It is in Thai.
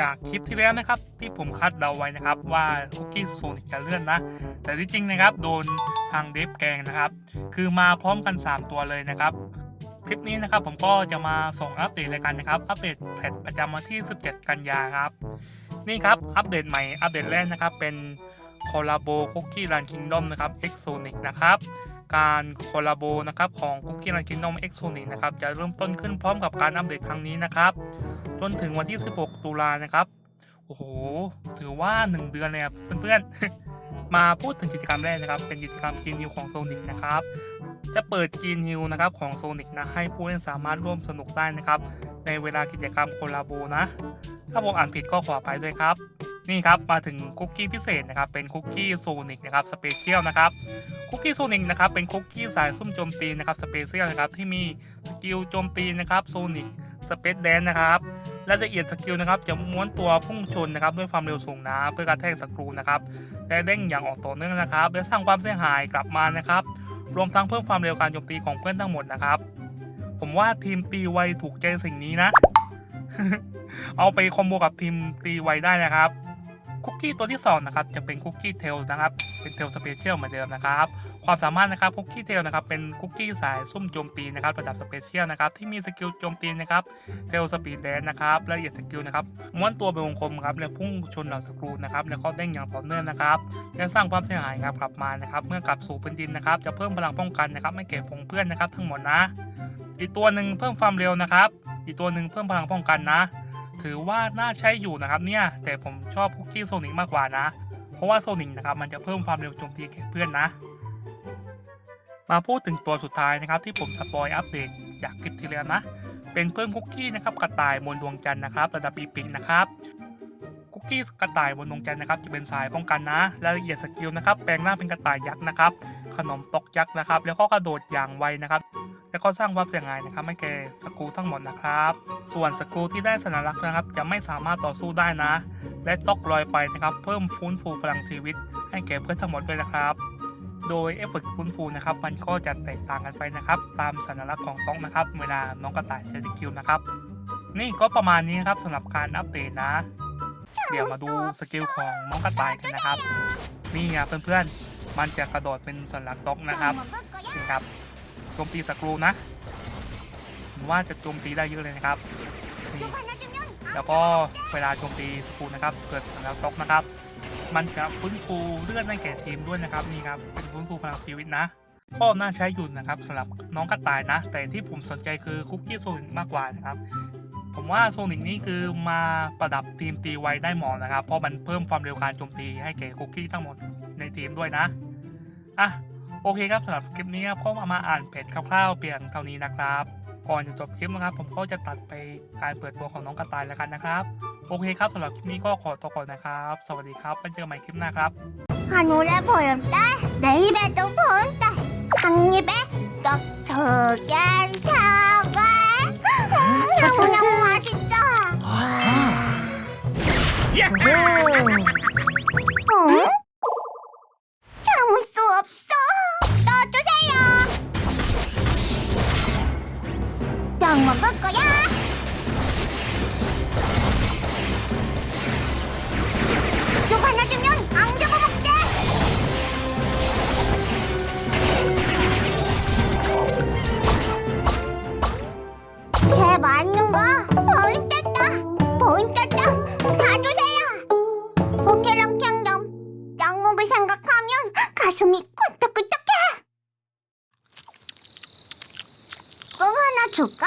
จากคลิปที่แล้วนะครับที่ผมคาดเดาไว้นะครับว่าคุกกี้โซนิกจะเลื่อนนะ แต่ที่จริงนะครับโดนทางเดฟแกงนะครับ คือมาพร้อมกัน 3 ตัวเลยนะครับ คลิปนี้นะครับผมก็จะมาส่งอัปเดตรายการนะครับ อัปเดตแพทประจำวันที่ 17 กันยาครับ นี่ครับอัปเดตใหม่อัปเดตแรกนะครับเป็นคอลลาโบคุกกี้รันคิงดอมนะครับเอ็กโซนิกนะครับ การคอลลาโบนะครับของคุกกี้รันคิงดอมเอ็กโซนิกนะครับจะเริ่มต้นขึ้นพร้อมกับการอัปเดตครั้งนี้นะครับจนถึงวันที่ 16 ตุลานะครับโอ้โหถือว่า 1 เดือนเลยครับเพื่อนๆ มาพูดถึงกิจกรรมแรกนะครับ เป็นกิจกรรมกินฮิวของโซนิกนะครับจะเปิดกินฮิวนะครับของโซนิกนะให้ผู้เล่นสามารถร่วมสนุกได้นะครับในเวลากิจกรรมโคลาโบนะ ถ้าผมอ่านผิดก็ขอไปด้วยครับ นี่ครับมาถึงคุกกี้พิเศษนะครับเป็นคุกกี้โซนิกนะครับสเปเชียลนะครับคุกกี้โซนิกนะครับเป็นคุกกี้สายซุ่มโจมตีนะครับสเปเชียลนะครับที่มีสกิลโจมตีนะครับโซนิกสเปซแดนนะครับและละเอียดสกิลนะครับจะม้วนตัวพุ่งชนนะครับด้วยความเร็วสูงนะเพื่อการแทกศัตรูนะครับและเด้งอย่างออกต่อเนื่องนะครับ และสร้างความเสียหายกลับมานะครับรวมทั้งเพิ่มความเร็วการโจมตีของเพื่อนทั้งหมดนะครับ ผมว่าทีมตีไวถูกใจสิ่งนี้นะ เอาไปคอมโบกับทีมตีไวได้นะครับ คุกกี้ตัวที่สองนะครับจะเป็นคุกกี้เทลนะครับเป็นเทลสเปเชียลเหมือนเดิมนะครับความสามารถนะครับคุกกี้เทลนะครับเป็นคุกกี้สายซุ่มโจมตีนะครับระดับสเปเชียลนะครับที่มีสกิลโจมตีนะครับเทลสปีดแดนนะครับละเอียดสกิลนะครับม้วนตัวเป็นวงกลมครับและพุ่งชนเหล่าศัตรูนะครับแล้วก็เด้งอย่างต่อเนื่องนะครับและสร้างความเสียหายครับกลับมานะครับเมื่อกลับสู่พื้นดินนะครับจะเพิ่มพลังป้องกันนะครับไม่เก็บผงเพื่อนนะครับ ทั้งหมดนะ อีกตัวหนึ่งเพิ่มความเร็วนะครับ อีกตัวหนึ่งเพิ่มพลังป้องกันนะ ถือว่าน่าใช้อยู่นะครับเนี่ย แต่ผมชอบคุกกี้โซนิกมากกว่านะ เพราะว่าโซนิกนะครับมันจะเพิ่มความเร็วโจมตีแก่เพื่อนนะ มาพูดถึงตัวสุดท้ายนะครับที่ผมสปอยอัปเดตจากคลิปที่แล้วนะ เป็นเพิ่มคุกกี้นะครับกระต่ายบนดวงจันทร์นะครับ ระดับปีปิกนะครับ คุกกี้กระต่ายบนดวงจันทร์นะครับจะเป็นสายป้องกันนะรายละเอียดสกิลนะครับแปลงร่างเป็นกระต่ายยักษ์นะครับขนมตกยักษ์นะครับแล้วก็กระโดดอย่างไวนะครับแล้วก็สร้างความเสียหายนะครับให้แก่สกูทั้งหมดนะครับ ส่วนสกูที่ได้สัญลักษณ์นะครับ จะไม่สามารถต่อสู้ได้นะ และตกลอยไปนะครับ เพิ่มฟื้นฟูพลังชีวิต ให้แก่เพื่อนทั้งหมดด้วยนะครับ โดยเอฟเฟกต์ฟื้นฟูนะครับ มันก็จะแตกต่างกันไปนะครับ ตามสัญลักษณ์ของต้องนะครับ เวลาน้องกระต่ายใช้สกิลนะครับ นี่ก็ประมาณนี้นะครับสำหรับการอัปเดตนะ เดี๋ยวมาดูสกิลของน้องกระต่ายกันนะครับ นี่ครับเพื่อนๆ มันจะกระโดดเป็นสัญลักษณ์ด็อกนะครับนี่ครับโจมตีสกรูนะผมว่าจะโจมตีได้เยอะเลยนะครับนี่แล้วก็เวลาโจมตีสกรูนะครับ เกิดสัญลักษณ์ด็อกนะครับ มันจะฟื้นฟูเลือดให้แก่ทีมด้วยนะครับนี่ครับเป็นฟื้นฟูพลังชีวิตนะก็น่าใช้อยู่นะครับสำหรับน้องกระต่ายนะ แต่ที่ผมสนใจคือคุกกี้โซนิกมากกว่านะครับ ผมว่าโซนิกนี้คือมาประดับทีมตีไวได้เหมาะนะครับ เพราะมันเพิ่มความเร็วการโจมตีให้แก่คุกกี้ทั้งหมดในทีมด้วยนะ อะ โอเคครับสำหรับคลิปนี้ครับก็มาอ่านเพจคร่าวๆเปลี่ยนเท่านี้นะครับ ก่อนจะจบคลิปนะครับ ผมก็จะตัดไปการเปิดตัวของน้องกระต่ายแล้วกันนะครับ โอเคครับสำหรับคลิปนี้ก็ขอตัวก่อนนะครับ สวัสดีครับไว้เจอกันใหม่คลิปหน้าครับหนูและผมได้ได้แบบตุ้มผมได้ทำนี้แบบดรแก 어? 참을 수 없어. 넣어주세요. 딱 먹을 거야 짱목을 생각하면 가슴이 꿀떡꿀떡해 꼭 하나 줄까?